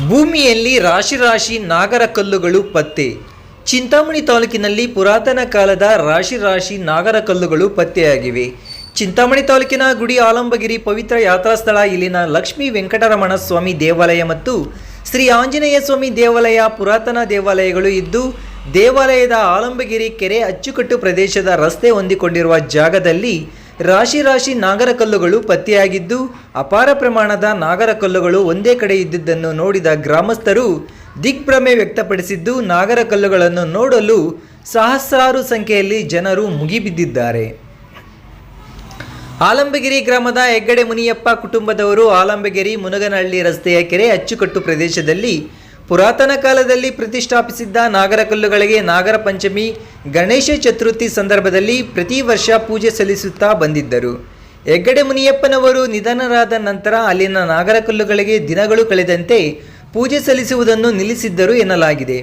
ಭೂಮಿಯಲ್ಲಿ ರಾಶಿ ರಾಶಿ ನಾಗರ ಕಲ್ಲುಗಳು ಪತ್ತೆ. ಚಿಂತಾಮಣಿ ತಾಲೂಕಿನಲ್ಲಿ ಪುರಾತನ ಕಾಲದ ರಾಶಿ ರಾಶಿ ನಾಗರ ಕಲ್ಲುಗಳು ಪತ್ತೆಯಾಗಿವೆ. ಚಿಂತಾಮಣಿ ತಾಲೂಕಿನ ಗುಡಿ ಆಲಂಬಗಿರಿ ಪವಿತ್ರ ಯಾತ್ರಾ ಸ್ಥಳ ಇಲ್ಲಿನ ಲಕ್ಷ್ಮೀ ವೆಂಕಟರಮಣ ಸ್ವಾಮಿ ದೇವಾಲಯ ಮತ್ತು ಶ್ರೀ ಆಂಜನೇಯ ಸ್ವಾಮಿ ದೇವಾಲಯ ಪುರಾತನ ದೇವಾಲಯಗಳು ಇದ್ದು, ದೇವಾಲಯದ ಆಲಂಬಗಿರಿ ಕೆರೆ ಅಚ್ಚುಕಟ್ಟು ಪ್ರದೇಶದ ರಸ್ತೆ ಹೊಂದಿಕೊಂಡಿರುವ ಜಾಗದಲ್ಲಿ ರಾಶಿ ರಾಶಿ ನಾಗರಕಲ್ಲುಗಳು ಪತ್ತೆಯಾಗಿದ್ದು, ಅಪಾರ ಪ್ರಮಾಣದ ನಾಗರಕಲ್ಲುಗಳು ಒಂದೇ ಕಡೆ ಇದ್ದಿದ್ದನ್ನು ನೋಡಿದ ಗ್ರಾಮಸ್ಥರು ದಿಗ್ಭ್ರಮೆ ವ್ಯಕ್ತಪಡಿಸಿದ್ದು ನಾಗರಕಲ್ಲುಗಳನ್ನು ನೋಡಲು ಸಹಸ್ರಾರು ಸಂಖ್ಯೆಯಲ್ಲಿ ಜನರು ಮುಗಿಬಿದ್ದಿದ್ದಾರೆ. ಆಲಂಬಗಿರಿ ಗ್ರಾಮದ ಹೆಗ್ಗಡೆ ಮುನಿಯಪ್ಪ ಕುಟುಂಬದವರು ಆಲಂಬಗಿರಿ ಮುನಗನಹಳ್ಳಿ ರಸ್ತೆಯ ಕೆರೆ ಅಚ್ಚುಕಟ್ಟು ಪ್ರದೇಶದಲ್ಲಿ ಪುರಾತನ ಕಾಲದಲ್ಲಿ ಪ್ರತಿಷ್ಠಾಪಿಸಿದ್ದ ನಾಗರಕಲ್ಲುಗಳಿಗೆ ನಾಗರ ಪಂಚಮಿ, ಗಣೇಶ ಚತುರ್ಥಿ ಸಂದರ್ಭದಲ್ಲಿ ಪ್ರತಿ ವರ್ಷ ಪೂಜೆ ಸಲ್ಲಿಸುತ್ತಾ ಬಂದಿದ್ದರು. ಹೆಗ್ಗಡೆ ಮುನಿಯಪ್ಪನವರು ನಿಧನರಾದ ನಂತರ ಅಲ್ಲಿನ ನಾಗರಕಲ್ಲುಗಳಿಗೆ ದಿನಗಳು ಕಳೆದಂತೆ ಪೂಜೆ ಸಲ್ಲಿಸುವುದನ್ನು ನಿಲ್ಲಿಸಿದ್ದರು ಎನ್ನಲಾಗಿದೆ.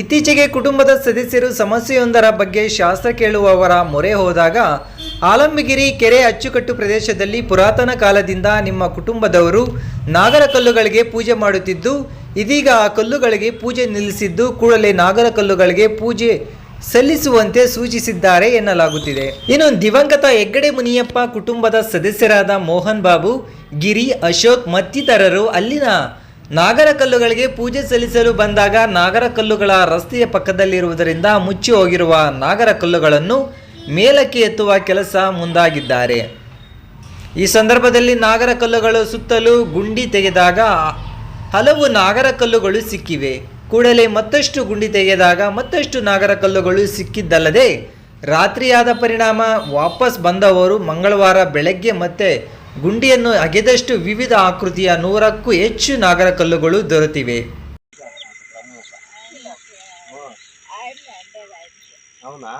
ಇತ್ತೀಚೆಗೆ ಕುಟುಂಬದ ಸದಸ್ಯರು ಸಮಸ್ಯೆಯೊಂದರ ಬಗ್ಗೆ ಶಾಸ್ತ್ರ ಕೇಳುವವರ ಮೊರೆ ಹೋದಾಗ, ಆಲಂಬಗಿರಿ ಕೆರೆ ಅಚ್ಚುಕಟ್ಟು ಪ್ರದೇಶದಲ್ಲಿ ಪುರಾತನ ಕಾಲದಿಂದ ನಿಮ್ಮ ಕುಟುಂಬದವರು ನಾಗರ ಕಲ್ಲುಗಳಿಗೆ ಪೂಜೆ ಮಾಡುತ್ತಿದ್ದು ಇದೀಗ ಆ ಕಲ್ಲುಗಳಿಗೆ ಪೂಜೆ ನಿಲ್ಲಿಸಿದ್ದು ಕೂಡಲೇ ನಾಗರ ಕಲ್ಲುಗಳಿಗೆ ಪೂಜೆ ಸಲ್ಲಿಸುವಂತೆ ಸೂಚಿಸಿದ್ದಾರೆ ಎನ್ನಲಾಗುತ್ತಿದೆ. ಇನ್ನು ದಿವಂಗತ ಹೆಗ್ಗಡೆ ಮುನಿಯಪ್ಪ ಕುಟುಂಬದ ಸದಸ್ಯರಾದ ಮೋಹನ್ ಬಾಬು, ಗಿರಿ, ಅಶೋಕ್ ಮತ್ತಿತರರು ಅಲ್ಲಿನ ನಾಗರ ಕಲ್ಲುಗಳಿಗೆ ಪೂಜೆ ಸಲ್ಲಿಸಲು ಬಂದಾಗ ನಾಗರ ಕಲ್ಲುಗಳ ರಸ್ತೆಯ ಪಕ್ಕದಲ್ಲಿರುವುದರಿಂದ ಮುಚ್ಚಿ ಹೋಗಿರುವ ನಾಗರ ಕಲ್ಲುಗಳನ್ನು ಮೇಲಕ್ಕೆ ಎತ್ತುವ ಕೆಲಸ ಮುಂದಾಗಿದ್ದಾರೆ. ಈ ಸಂದರ್ಭದಲ್ಲಿ ನಾಗರ ಕಲ್ಲುಗಳು ಸುತ್ತಲೂ ಗುಂಡಿ ತೆಗೆದಾಗ ಹಲವು ನಾಗರ ಕಲ್ಲುಗಳು ಸಿಕ್ಕಿವೆ ಕೂಡಲೇ ಮತ್ತಷ್ಟು ಗುಂಡಿ ತೆಗೆದಾಗ ಮತ್ತಷ್ಟು ನಾಗರ ಕಲ್ಲುಗಳು ಸಿಕ್ಕಿದ್ದಲ್ಲದೆ ರಾತ್ರಿಯಾದ ಪರಿಣಾಮ ವಾಪಸ್ ಬಂದವರು ಮಂಗಳವಾರ ಬೆಳಗ್ಗೆ ಮತ್ತೆ ಗುಂಡಿಯನ್ನು ಅಗೆದಷ್ಟು ವಿವಿಧ ಆಕೃತಿಯ ನೂರಕ್ಕೂ ಹೆಚ್ಚು ನಾಗರ ಕಲ್ಲುಗಳು ದೊರೆತಿವೆ ಅವನಾ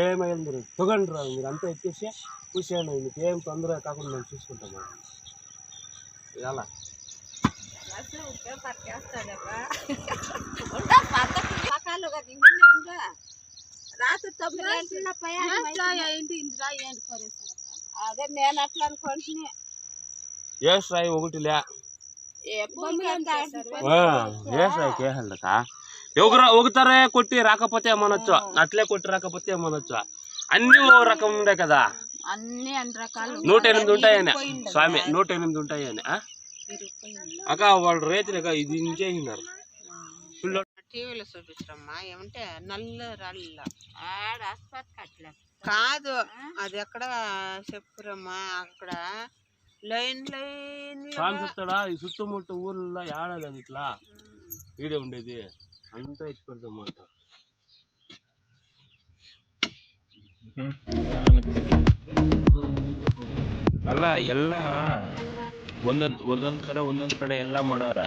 ఏమైంది మీరు తొగండి రా మీరు అంతా ఎత్తేసి కూర్చోండి మీకు ఏం తొందర కాకుండా మేము చూసుకుంటాము ఎలా? రాత్రి తొమ్మిది గంటల అదే నేను అట్లా అనుకుంటున్నా. ఏస్ రాయి ఒకటి లే. ఏస్ రాయి కేసండక ఒకరు ఒకతరే కొట్టి రాకపోతే ఏమనొచ్చు? అట్లే కొట్టి రాకపోతే ఏమనొచ్చు? అన్ని ఓ రకం ఉండే కదా. అన్ని అన్ని రకాలు నూట ఎనిమిది ఉంటాయని. స్వామి నూట ఎనిమిది ఉంటాయని ఆ? అక్క వాళ్ళు రైతులు ఇది ఇంచేసినారు ఫుల్ టీవీలో చూపించమ్మా ఏమంటే నల్ల రాళ్ళ ఆడ ఆస్పత్రి కాదు అది ఎక్కడ చెప్పురమ్మా? అక్కడ లైన్ లైన్ స్వామి చెప్తాడా ఈ చుట్టుముట్టు ఊర్లలో ఏడాది ఇట్లా. ఈడే ఉండేది. అంతా ఇచ్చి పెడతామాట ಅಲ್ಲ ಎಲ್ಲ ಒಂದೊಂದ್ ಒಂದೊಂದ್ ಕಡೆ ಒಂದೊಂದ್ ಕಡೆ ಎಲ್ಲ ಮಾಡೋರ